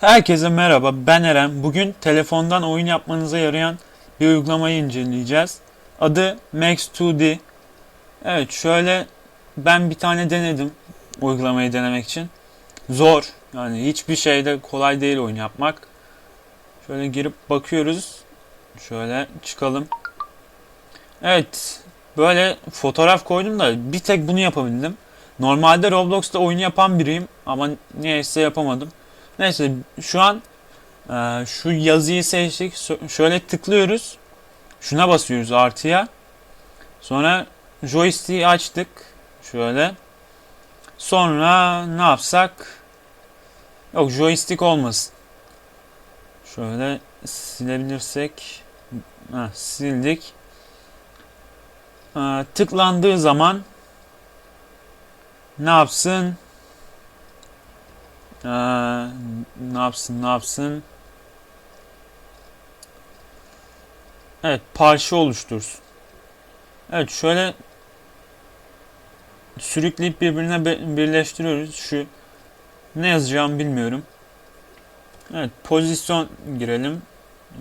Herkese merhaba, ben Eren. Bugün telefondan oyun yapmanıza yarayan bir uygulamayı inceleyeceğiz. Adı Max2D. Evet, şöyle ben bir tane denedim uygulamayı denemek için. Zor, yani hiçbir şeyde kolay değil oyun yapmak. Şöyle girip bakıyoruz. Şöyle çıkalım. Evet, böyle fotoğraf koydum da bir tek bunu yapabildim. Normalde Roblox'ta oyun yapan biriyim ama niyeyse yapamadım. Neyse şu an e, şu yazıyı seçtik. Şöyle tıklıyoruz. Şuna basıyoruz artıya. Sonra joystick'i açtık. Şöyle. Sonra ne yapsak? Yok joystick olmasın. Şöyle silebilirsek. Heh, sildik. E, tıklandığı zaman ne yapsın? Ee, ne yapsın ne yapsın? Evet parça oluştursun. Evet şöyle sürükleyip birbirine birleştiriyoruz. Şu ne yazacağımı bilmiyorum. Evet pozisyon girelim.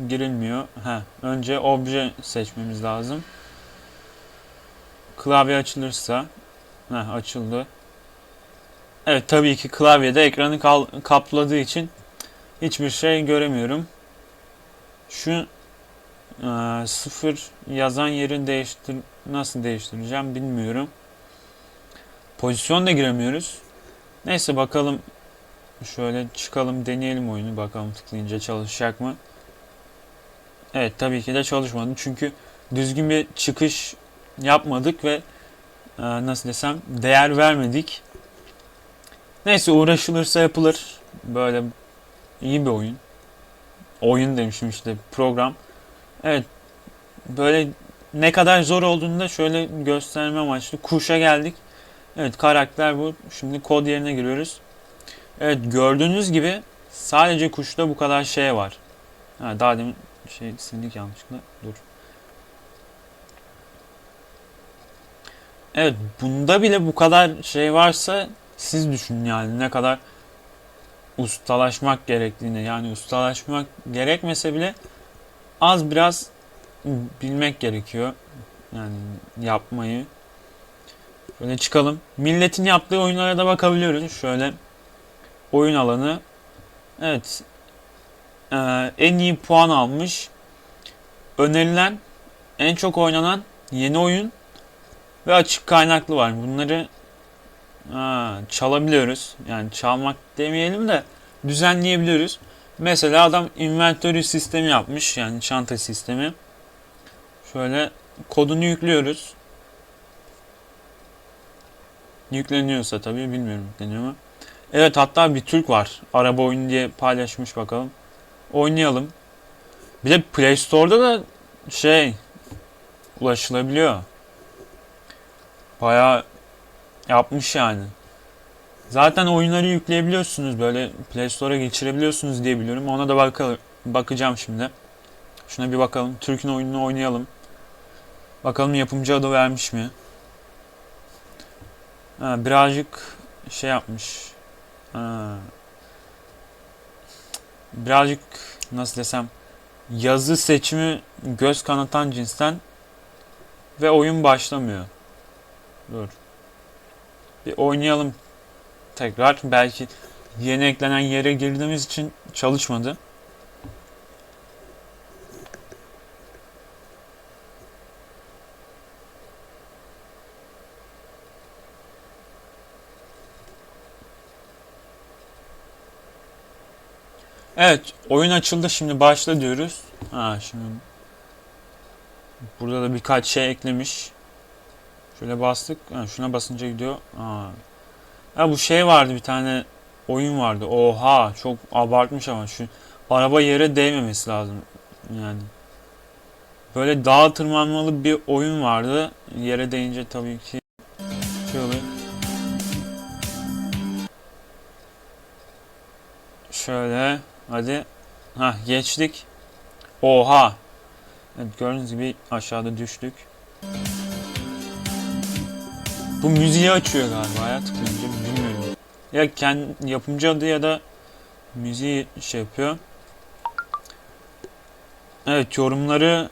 Girilmiyor. Ha, önce obje seçmemiz lazım. Klavye açılırsa. Ha, açıldı. Evet tabii ki klavyede ekranı kapladığı için hiçbir şey göremiyorum. Şu e, sıfır yazan yeri değiştir nasıl değiştireceğim bilmiyorum. Pozisyon da giremiyoruz. Neyse bakalım şöyle çıkalım deneyelim oyunu bakalım tıklayınca çalışacak mı? Evet tabii ki de çalışmadı çünkü düzgün bir çıkış yapmadık ve e, nasıl desem değer vermedik. Neyse uğraşılırsa yapılır. Böyle iyi bir oyun. Oyun demişim işte program. Evet. Böyle ne kadar zor olduğunu da şöyle gösterme amaçlı. Kuşa geldik. Evet karakter bu. Şimdi kod yerine giriyoruz. Evet gördüğünüz gibi sadece kuşta bu kadar şey var. Ha, daha demin şey sildik yanlışlıkla. Dur. Evet bunda bile bu kadar şey varsa siz düşünün yani ne kadar ustalaşmak gerektiğini yani ustalaşmak gerekmese bile az biraz bilmek gerekiyor yani yapmayı. Şöyle çıkalım. Milletin yaptığı oyunlara da bakabiliyoruz. Şöyle oyun alanı. Evet. Ee, en iyi puan almış. Önerilen en çok oynanan yeni oyun ve açık kaynaklı var. Bunları Ha, çalabiliyoruz. Yani çalmak demeyelim de düzenleyebiliyoruz. Mesela adam inventory sistemi yapmış. Yani çanta sistemi. Şöyle kodunu yüklüyoruz. Yükleniyorsa tabii bilmiyorum yükleniyor mu. Evet hatta bir Türk var. Araba oyunu diye paylaşmış bakalım. Oynayalım. Bir de Play Store'da da şey ulaşılabiliyor. Bayağı yapmış yani. Zaten oyunları yükleyebiliyorsunuz böyle Play Store'a geçirebiliyorsunuz diye biliyorum. Ona da bakalım, bakacağım şimdi. Şuna bir bakalım. Türk'ün oyununu oynayalım. Bakalım yapımcı adı vermiş mi? Ha, birazcık şey yapmış. Ha. Birazcık nasıl desem yazı seçimi göz kanatan cinsten ve oyun başlamıyor. Dur. Bir oynayalım tekrar. Belki yeni eklenen yere girdiğimiz için çalışmadı. Evet, oyun açıldı. Şimdi başla diyoruz. Ha, şimdi burada da birkaç şey eklemiş. Şöyle bastık. Ha, şuna basınca gidiyor. Aa. Ha bu şey vardı bir tane oyun vardı. Oha çok abartmış ama şu araba yere değmemesi lazım. Yani böyle dağa tırmanmalı bir oyun vardı. Yere değince tabii ki oluyor. Şöyle hadi. Ha geçtik. Oha. Evet gördüğünüz gibi aşağıda düştük. Bu müziği açıyor galiba ya tıklayınca bilmiyorum. Ya kendi yapımcı adı ya da müziği şey yapıyor. Evet yorumları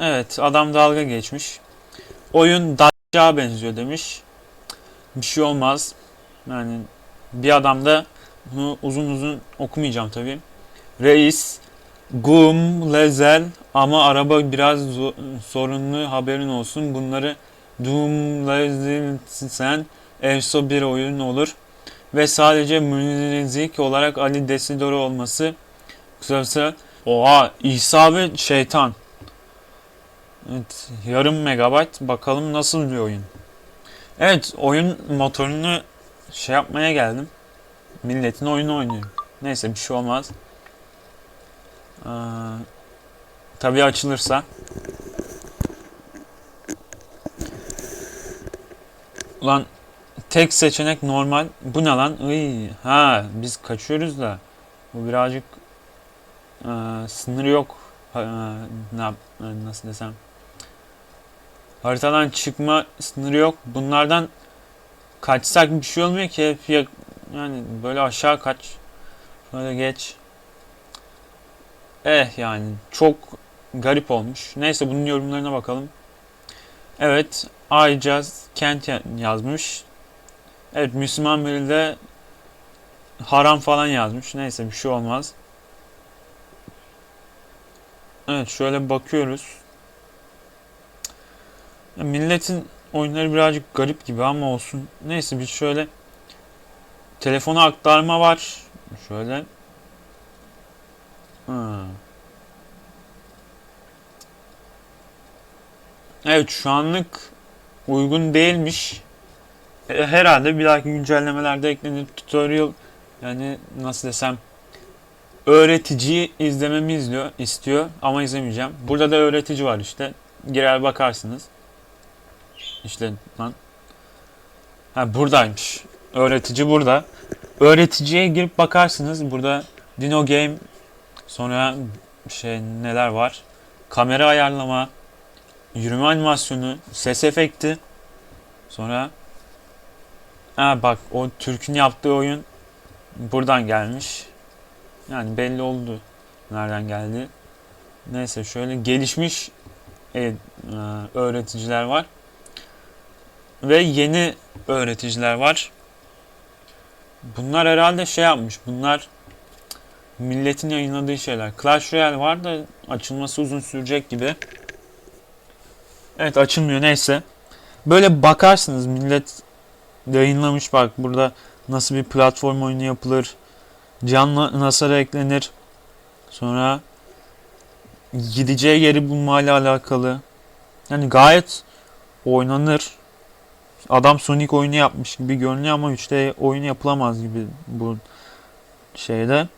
Evet adam dalga geçmiş. Oyun Dacca'a benziyor demiş. Bir şey olmaz. Yani bir adam da bunu uzun uzun okumayacağım tabii. Reis, Gum, Lezel ama araba biraz zo- sorunlu haberin olsun. Bunları Doom, Lezel, sen Efso bir oyun olur. Ve sadece müzik olarak Ali Desidero olması. Kısacası Oha İsa ve şeytan. Evet yarım megabayt bakalım nasıl bir oyun. Evet oyun motorunu şey yapmaya geldim. Milletin oyunu oynuyorum. Neyse bir şey olmaz. Ee, tabii açılırsa. Ulan tek seçenek normal. Bu ne lan? Iy, ha biz kaçıyoruz da. Bu birazcık e, sınırı yok. E, ne e, nasıl desem. Haritadan çıkma sınırı yok. Bunlardan kaçsak bir şey olmuyor ki. Hep ya- yani böyle aşağı kaç. Şöyle geç. Eh yani çok garip olmuş. Neyse bunun yorumlarına bakalım. Evet. Aycaz Kent ya- yazmış. Evet Müslüman biri de haram falan yazmış. Neyse bir şey olmaz. Evet şöyle bakıyoruz. Milletin oyunları birazcık garip gibi ama olsun. Neyse bir şöyle telefona aktarma var. Şöyle. Ha. Evet şu anlık uygun değilmiş. E, Herhalde bir dahaki güncellemelerde eklenir tutorial yani nasıl desem öğreticiyi izlememi izliyor, istiyor ama izlemeyeceğim. Burada da öğretici var işte. Girer bakarsınız. İşte lan. Ha buradaymış. Öğretici burada. Öğreticiye girip bakarsınız. Burada Dino Game sonra şey neler var? Kamera ayarlama, yürüme animasyonu, ses efekti. Sonra ha bak o Türk'ün yaptığı oyun buradan gelmiş. Yani belli oldu nereden geldi. Neyse şöyle gelişmiş e, e, öğreticiler var. Ve yeni öğreticiler var. Bunlar herhalde şey yapmış. Bunlar milletin yayınladığı şeyler. Clash Royale var da açılması uzun sürecek gibi. Evet açılmıyor neyse. Böyle bakarsınız millet yayınlamış bak burada nasıl bir platform oyunu yapılır. Canlı nasıl eklenir. Sonra gideceği yeri bulmayla alakalı. Yani gayet oynanır. Adam Sonic oyunu yapmış gibi görünüyor ama 3D oyunu yapılamaz gibi bu şeyde.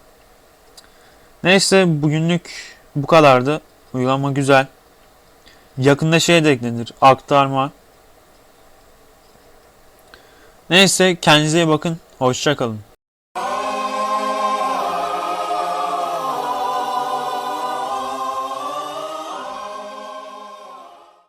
Neyse bugünlük bu kadardı. Uygulama güzel. Yakında şey de eklenir. Aktarma. Neyse kendinize iyi bakın. Hoşçakalın.